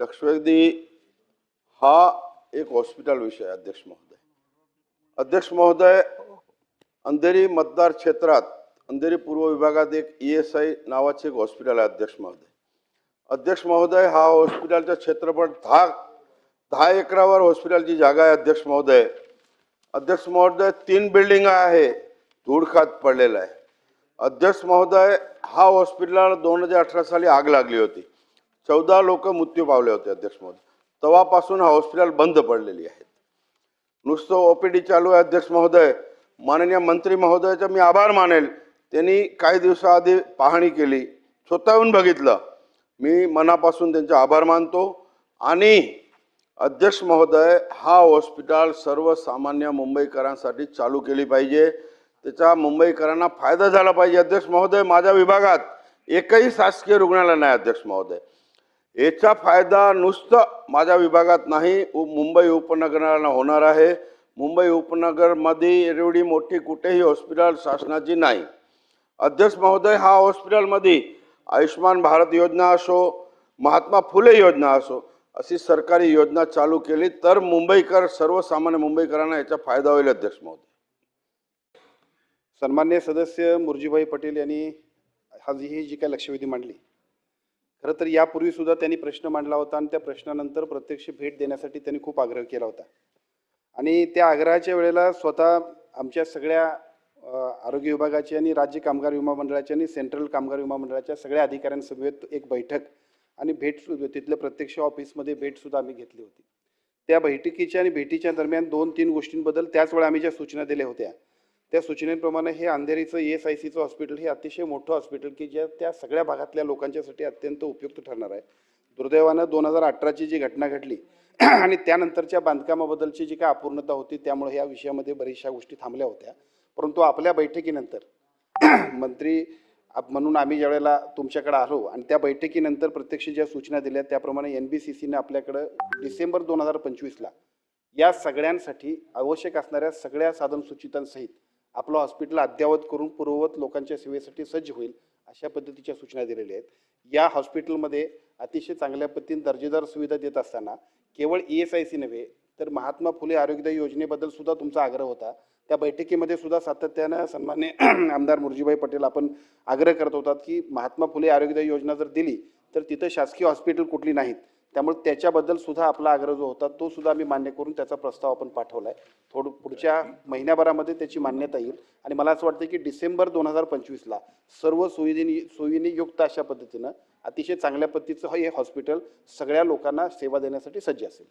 लक्षवेधी हा एक हॉस्पिटल विषय अध्यक्ष महोदय. अध्यक्ष महोदय अंधेरी मतदार क्षेत्रात अंधेरी पूर्व विभागात एक ई एस आय नावाचे एक हॉस्पिटल आहे अध्यक्ष महोदय. अध्यक्ष महोदय हा हॉस्पिटलचा क्षेत्रफळ दहा दहा एकरावर हॉस्पिटलची जागा आहे अध्यक्ष महोदय. अध्यक्ष महोदय तीन बिल्डिंग आहे धूळखात पडलेला आहे. अध्यक्ष महोदय हा हॉस्पिटल दोन हजार अठरा साली आग लागली होती. चौदा लोक मृत्यू पावले होते अध्यक्ष महोदय. तेव्हापासून हा हॉस्पिटल बंद पडलेली आहे. नुसतं ओ पी डी चालू आहे अध्यक्ष महोदय. माननीय मंत्री महोदयाचा मी आभार मानेल. त्यांनी काही दिवसाआधी पाहणी केली. स्वतःहून बघितलं. मी मनापासून त्यांचे आभार मानतो. आणि अध्यक्ष महोदय हा हॉस्पिटल सर्वसामान्य मुंबईकरांसाठी चालू केली पाहिजे. त्याचा मुंबईकरांना फायदा झाला पाहिजे अध्यक्ष महोदय. माझ्या विभागात एकही शासकीय रुग्णालय नाही अध्यक्ष महोदय. याचा फायदा नुसतं माझ्या विभागात नाही उ- मुंबई उपनगराला होणार आहे. मुंबई उपनगरमध्ये एवढी मोठी कुठेही हॉस्पिटल शासनाची नाही. अध्यक्ष महोदय हा हॉस्पिटलमध्ये आयुष्यमान भारत योजना असो महात्मा फुले योजना असो अशी सरकारी योजना चालू केली तर मुंबईकर सर्वसामान्य मुंबईकरांना याचा फायदा होईल अध्यक्ष महोदय. सन्मान्य सदस्य मुरजीभाई पटेल यांनी हा जी ही जी काय लक्षवेधी मांडली खरं तर यापूर्वी सुद्धा त्यांनी प्रश्न मांडला होता आणि त्या प्रश्नानंतर प्रत्यक्ष भेट देण्यासाठी त्यांनी खूप आग्रह केला होता. आणि त्या आग्रहाच्या वेळेला स्वतः आमच्या सगळ्या आरोग्य विभागाची आणि राज्य कामगार विमा मंडळाच्या आणि सेंट्रल कामगार विमा मंडळाच्या सगळ्या अधिकाऱ्यांसमवेत एक बैठक आणि भेट सु तिथल्या प्रत्यक्ष ऑफिसमध्ये भेटसुद्धा आम्ही घेतली होती. त्या बैठकीच्या आणि भेटीच्या दरम्यान दोन तीन गोष्टींबद्दल त्याच वेळा आम्ही ज्या सूचना दिल्या होत्या त्या सूचनेप्रमाणे हे अंधेरीचं ई एस आय सीचं हॉस्पिटल हे अतिशय मोठं हॉस्पिटल की ज्या त्या सगळ्या भागातल्या लोकांच्यासाठी अत्यंत उपयुक्त ठरणार आहे. दुर्दैवानं दोन हजार अठराची जी घटना घडली आणि त्यानंतरच्या बांधकामाबद्दलची जी काय अपूर्णता होती त्यामुळे या विषयामध्ये बऱ्याचशा गोष्टी थांबल्या होत्या. परंतु आपल्या बैठकीनंतर मंत्री आप- म्हणून आम्ही ज्यावेळेला तुमच्याकडे आलो आणि त्या बैठकीनंतर प्रत्यक्ष ज्या सूचना दिल्या त्याप्रमाणे एन बी सी सीने आपल्याकडं डिसेंबर दोन हजार पंचवीसला या सगळ्यांसाठी आवश्यक असणाऱ्या सगळ्या साधन सूचितांसहित आपलं हॉस्पिटल अद्ययावत करून पूर्ववत लोकांच्या सेवेसाठी सज्ज होईल अशा पद्धतीच्या सूचना दिलेल्या आहेत. या हॉस्पिटलमध्ये अतिशय चांगल्या पद्धतीने दर्जेदार सुविधा देत असताना केवळ ई एस आय सी नव्हे तर महात्मा फुले आरोग्यदायी योजनेबद्दल सुद्धा तुमचा आग्रह होता. त्या बैठकीमध्ये सुद्धा सातत्यानं सन्मान्य आमदार मुरजीभाई पटेल आपण आग्रह करत होतात की महात्मा फुले आरोग्यदायी योजना जर दिली तर तिथं शासकीय हॉस्पिटल कुठली नाहीत. त्यामुळे त्याच्याबद्दल सुद्धा आपला आग्रह जो होता तो सुद्धा आम्ही मान्य करून त्याचा प्रस्ताव आपण पाठवला आहे थोडं पुढच्या महिन्याभरामध्ये त्याची मान्यता येईल. आणि मला असं वाटतं की डिसेंबर दोन हजार पंचवीसला सर्व सुविधेनी सोयीने युक्त अशा पद्धतीनं अतिशय चांगल्या पद्धतीचं हे हॉस्पिटल सगळ्या लोकांना सेवा देण्यासाठी सज्ज असेल.